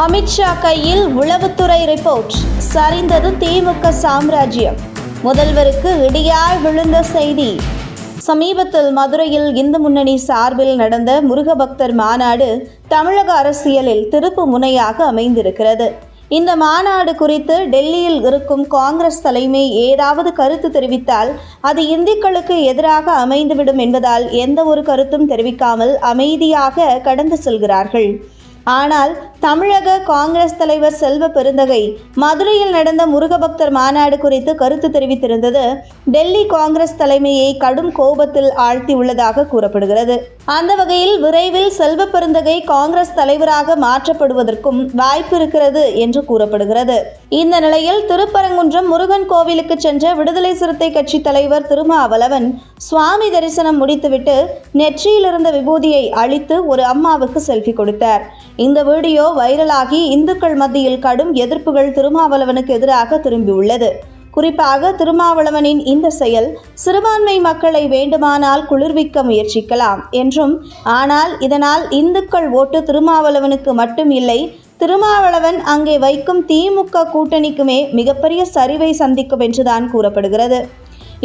அமித்ஷா கையில் உளவுத்துறை ரிப்போர்ட். சரிந்தது திமுக சாம்ராஜ்யம். முதல்வருக்கு இடியாய் விழுந்த செய்தி. சமீபத்தில் மதுரையில் இந்து முன்னணி சார்பில் நடந்த முருகபக்தர் மாநாடு தமிழக அரசியலில் திருப்பு முனையாக அமைந்திருக்கிறது. இந்த மாநாடு குறித்து டெல்லியில் இருக்கும் காங்கிரஸ் தலைமை ஏதாவது கருத்து தெரிவித்தால் அது இந்துக்களுக்கு எதிராக அமைந்துவிடும் என்பதால் எந்த ஒரு கருத்தும் தெரிவிக்காமல் அமைதியாக கடந்து செல்கிறார்கள். ஆனால் தமிழக காங்கிரஸ் தலைவர் செல்வ பெருந்தகை மதுரையில் நடந்த முருகபக்தர் மாநாடு குறித்து கருத்து தெரிவித்திருந்தது. டெல்லி காங்கிரஸ் தலைமையை கடும் கோபத்தில் ஆழ்த்தியுள்ளதாக கூறப்படுகிறது. அந்த வகையில் விரைவில் செல்வ பெருந்தகை காங்கிரஸ் தலைவராக மாற்றப்படுவதற்கும் வாய்ப்பு இருக்கிறது என்று கூறப்படுகிறது. இந்த நிலையில் திருப்பரங்குன்றம் முருகன் கோவிலுக்கு சென்ற விடுதலை சிறுத்தை கட்சி தலைவர் திருமாவளவன் சுவாமி தரிசனம் முடித்துவிட்டு நெற்றியிலிருந்த விபூதியை அழித்து ஒரு அம்மாவுக்கு செல்ஃபி கொடுத்தார். இந்த வீடியோ வைரலாகி இந்துக்கள் மத்தியில் கடும் எதிர்ப்புகள் திருமாவளவனுக்கு எதிராக திரும்பியுள்ளது. குறிப்பாக திருமாவளவனின் இந்த செயல் சிறுபான்மை மக்களை வேண்டுமானால் குளிர்விக்க முயற்சிக்கலாம் என்றும் ஆனால் இதனால் இந்துக்கள் ஓட்டு திருமாவளவனுக்கு மட்டும் இல்லை திருமாவளவன் அங்கே வைக்கும் திமுக கூட்டணிக்குமே மிகப்பெரிய சரிவை சந்திக்கும் என்றுதான் கூறப்படுகிறது.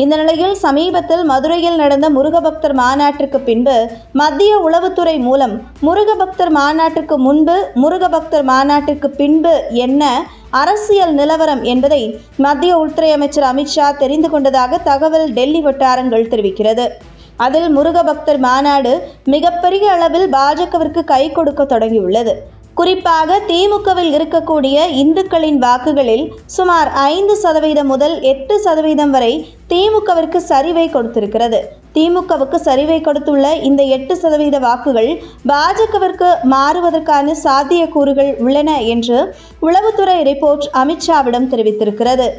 இந்த நிலையில் சமீபத்தில் மதுரையில் நடந்த முருகபக்தர் மாநாட்டிற்கு பின்பு மத்திய உளவுத்துறை மூலம் முருகபக்தர் மாநாட்டுக்கு முன்பு முருகபக்தர் மாநாட்டிற்கு பின்பு என்ன அரசியல் நிலவரம் என்பதை மத்திய உள்துறை அமைச்சர் அமித்ஷா தெரிந்து கொண்டதாக தகவல் டெல்லி வட்டாரங்கள் தெரிவிக்கிறது. அதில் முருகபக்தர் மாநாடு மிகப்பெரிய அளவில் பாஜகவிற்கு கை கொடுக்க தொடங்கியுள்ளது. குறிப்பாக திமுகவில் இருக்கக்கூடிய இந்துக்களின் வாக்குகளில் சுமார் ஐந்து சதவீதம் முதல் எட்டு சதவீதம் வரை திமுகவிற்கு சரிவை கொடுத்திருக்கிறது. திமுகவுக்கு சரிவை கொடுத்துள்ள இந்த எட்டு சதவீத வாக்குகள் பாஜகவிற்கு மாறுவதற்கான சாத்தியக்கூறுகள் உள்ளன என்று உளவுத்துறை ரிப்போர்ட் அமித்ஷாவிடம் தெரிவித்திருக்கிறது.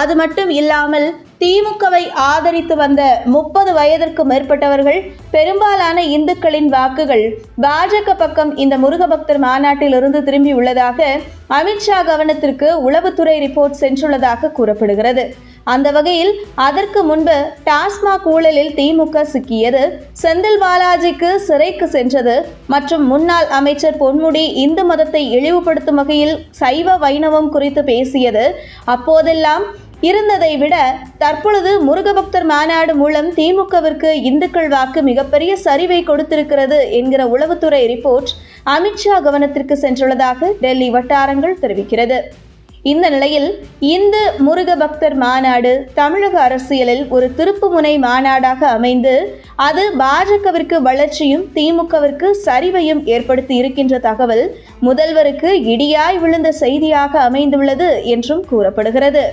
அது மட்டும் இல்லாமல் திமுகவை ஆதரித்து வந்த முப்பது வயதிற்கு மேற்பட்டவர்கள் பெரும்பாலான இந்துக்களின் வாக்குகள் பாஜக பக்கம் இந்த முருகபக்தர் மாநாட்டில் இருந்து திரும்பியுள்ளதாக அமித்ஷா கவனத்திற்கு உளவுத்துறை ரிப்போர்ட் சென்றுள்ளதாக கூறப்படுகிறது. அந்த வகையில் அதற்கு முன்பு டாஸ்மாக் ஊழலில் திமுக சிக்கியது செந்தில் பாலாஜிக்கு சிறைக்கு சென்றது மற்றும் முன்னாள் அமைச்சர் பொன்முடி இந்து மதத்தை இழிவுபடுத்தும் வகையில் சைவ வைணவம் குறித்து பேசியது. அப்போதெல்லாம் இருந்ததை விட தற்பொழுது முருகபக்தர் மாநாடு மூலம் திமுகவிற்கு இந்துக்கள் வாக்கு மிகப்பெரிய சரிவை கொடுத்திருக்கிறது என்கிற உளவுத்துறை ரிப்போர்ட் அமித்ஷா கவனத்திற்கு சென்றுள்ளதாக டெல்லி வட்டாரங்கள் தெரிவிக்கிறது. இந்த நிலையில் இந்து முருக பக்தர் மாநாடு தமிழக அரசியலில் ஒரு திருப்புமுனை மாநாடாக அமைந்து அது பாஜகவிற்கு வளர்ச்சியும் திமுகவிற்கு சரிவையும் ஏற்படுத்தி இருக்கின்ற தகவல் முதல்வருக்கு இடியாய் விழுந்த செய்தியாக அமைந்துள்ளது என்றும் கூறப்படுகிறது.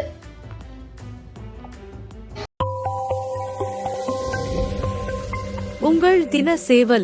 உங்கள் தின சேவல்